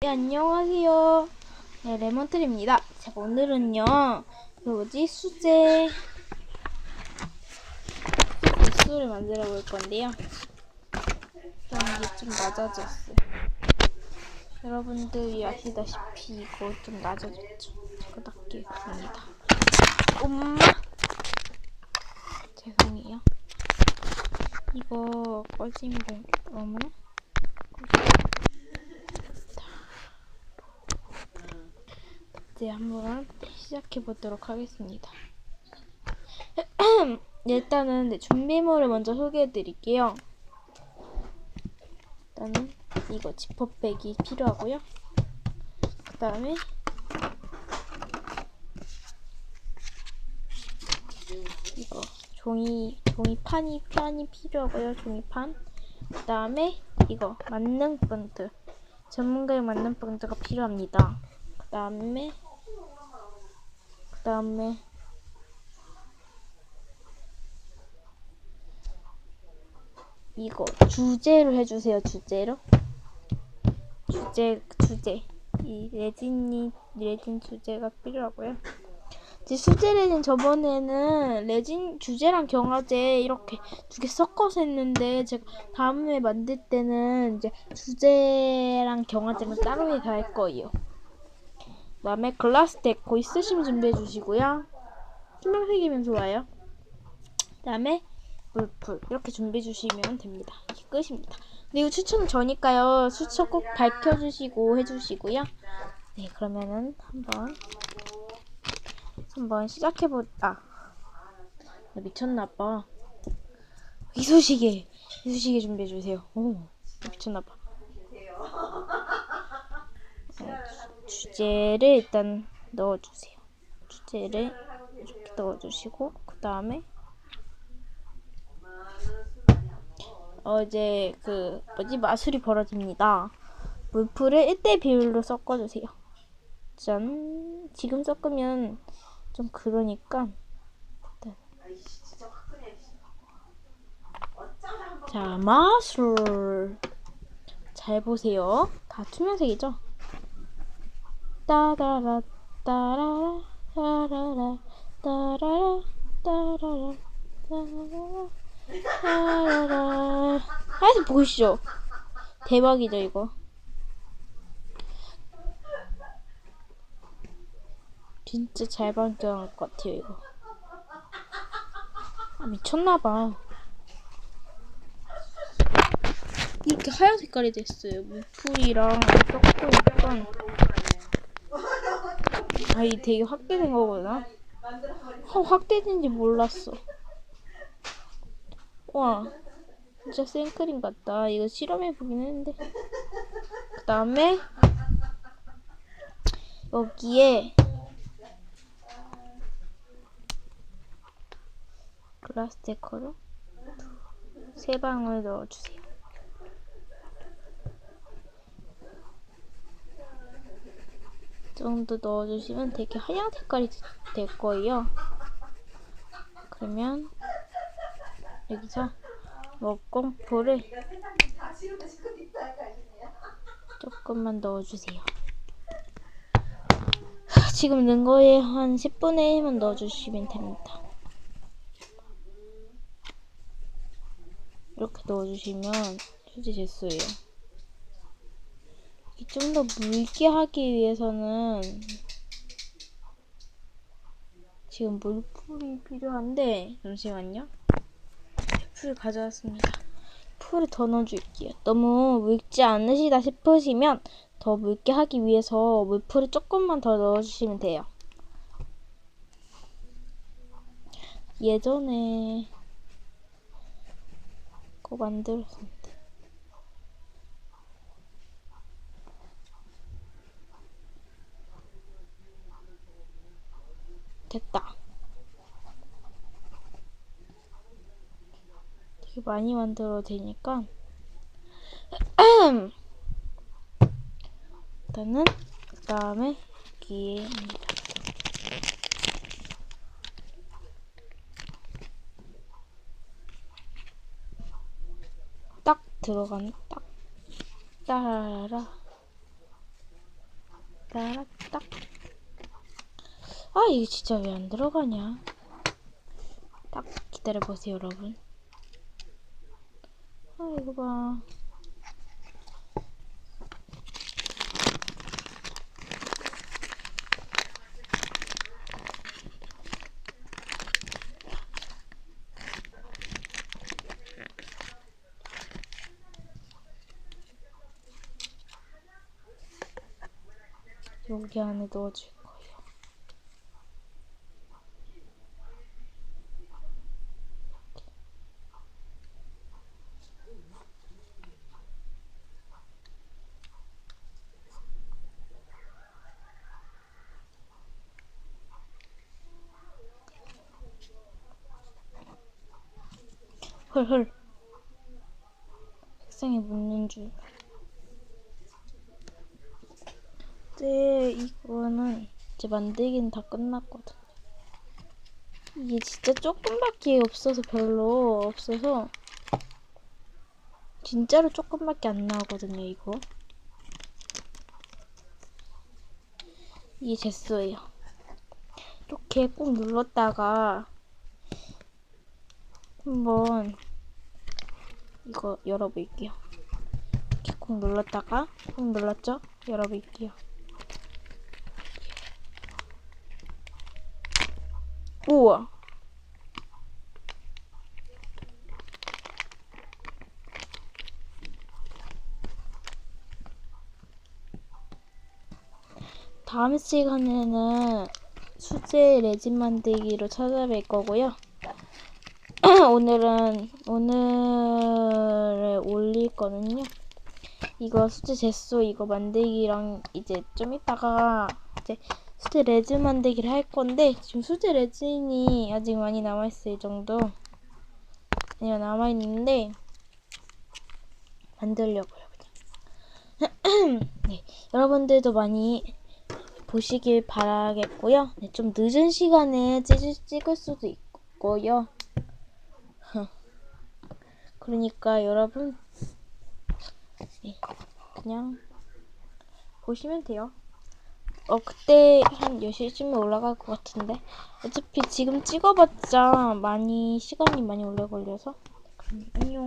네, 안녕하세요. 네, 레몬트리입니다. 자, 오늘은요, 그 뭐지, 수제, 국수를 만들어 볼 건데요. 일단 이게 좀 낮아졌어요. 여러분들이 아시다시피 이거 좀 낮아졌죠? 낮게 합니다. 엄마! 죄송해요. 이거 꺼지면, 어머나? 이제 한번 시작해 보도록 하겠습니다. 일단은 네, 준비물을 먼저 소개해 드릴게요. 일단은 이거 지퍼백이 필요하고요. 그 다음에 이거 종이 종이판이 판이 필요하고요. 종이판. 그 다음에 이거 만능 본드 전문가용 만능 본드가 필요합니다. 그 다음에 그 다음에 이거 주제로 해주세요. 주제로 주제 주제 이 레진이 레진 주제가 필요하고요. 이제 수제 레진 저번에는 레진 주제랑 경화제 이렇게 두 개 섞어서 했는데 제가 다음에 만들 때는 이제 주제랑 경화제는 따로 할 거예요. 그다음에 글라스 데코 있으시면 준비해 주시고요. 투명색이면 좋아요. 그다음에 물풀 이렇게 준비해 주시면 됩니다. 이게 끝입니다. 그리고 추천은 저니까요. 추천 꼭 밝혀주시고 해주시고요. 네 그러면은 한번 한번 시작해보 아나 미쳤나 봐. 이소시개 이소시개 준비해 주세요. 오 미쳤나 봐. 어, 주제를 일단 넣어주세요. 주제를 이렇게 넣어주시고 그 다음에 어제 그 뭐지 마술이 벌어집니다. 물풀을 1대 비율로 섞어주세요. 짠 지금 섞으면 좀 그러니까 일단. 자 마술 잘 보세요. 다 투명색이죠? 따라라 따라라 따라라 따라라 따라라 따라라. 따라라 하얀색 보이시죠? 대박이죠 이거. 진짜 잘 발견할 것 같아요 이거. 아 미쳤나봐. 이렇게 하얀 색깔이 됐어요. 물풀이랑 섞으니까 아이 되게 확대된 거구나. 어, 확대된지 몰랐어. 와, 진짜 생크림 같다. 이거 실험해 보긴 했는데. 그 다음에 여기에 글라스 데커를 세 방울 넣어주세요. 정도 넣어주시면 되게 하얀 색깔이 될 거예요. 그러면 여기서 먹공포를 조금만 넣어주세요. 지금 넣은 거에 한 10분의 1만 넣어주시면 됩니다. 이렇게 넣어주시면 휴지 됐어요. 좀 더 묽게 하기 위해서는 지금 물풀이 필요한데 잠시만요. 풀 가져왔습니다. 풀을 더 넣어줄게요. 너무 묽지 않으시다 싶으시면 더 묽게 하기 위해서 물풀을 조금만 더 넣어주시면 돼요. 예전에 그거 만들었습니다. 됐다. 되게 많이 만들어도 되니까 일단은 그 다음에 여기에 딱 들어간 딱 따라라 따라 딱. 아, 이게 진짜 왜 안 들어가냐? 딱 기다려보세요, 여러분. 아, 이거 봐. 여기 안에 넣어줄 헐헐. 색상에 묻는 줄. 네, 이거는 이제 만들기는 다 끝났거든요. 이게 진짜 조금밖에 없어서 별로 없어서 진짜로 조금밖에 안 나오거든요, 이거. 이게 제스예요. 이렇게 꾹 눌렀다가 한번 이거 열어볼게요. 이렇게 꾹 눌렀다가 꾹 눌렀죠? 열어볼게요. 우와. 다음 시간에는 수제 레진 만들기로 찾아뵐 거고요. 오늘은 오늘에 올릴 거는요. 이거 수제 제소 이거 만들기랑 이제 좀 이따가 이제 수제 레진 만들기를 할 건데 지금 수제 레진이 아직 많이 남아 있어요. 이 정도. 아니요 남아 있는데 만들려고요. 그냥. 네, 여러분들도 많이 보시길 바라겠고요. 네, 좀 늦은 시간에 찍, 찍을 수도 있고요. 그러니까 여러분 네, 그냥 보시면 돼요. 어 그때 한 10시쯤에 올라갈 것 같은데. 어차피 지금 찍어봤자 많이 시간이 많이 오래 걸려서. 그럼 안녕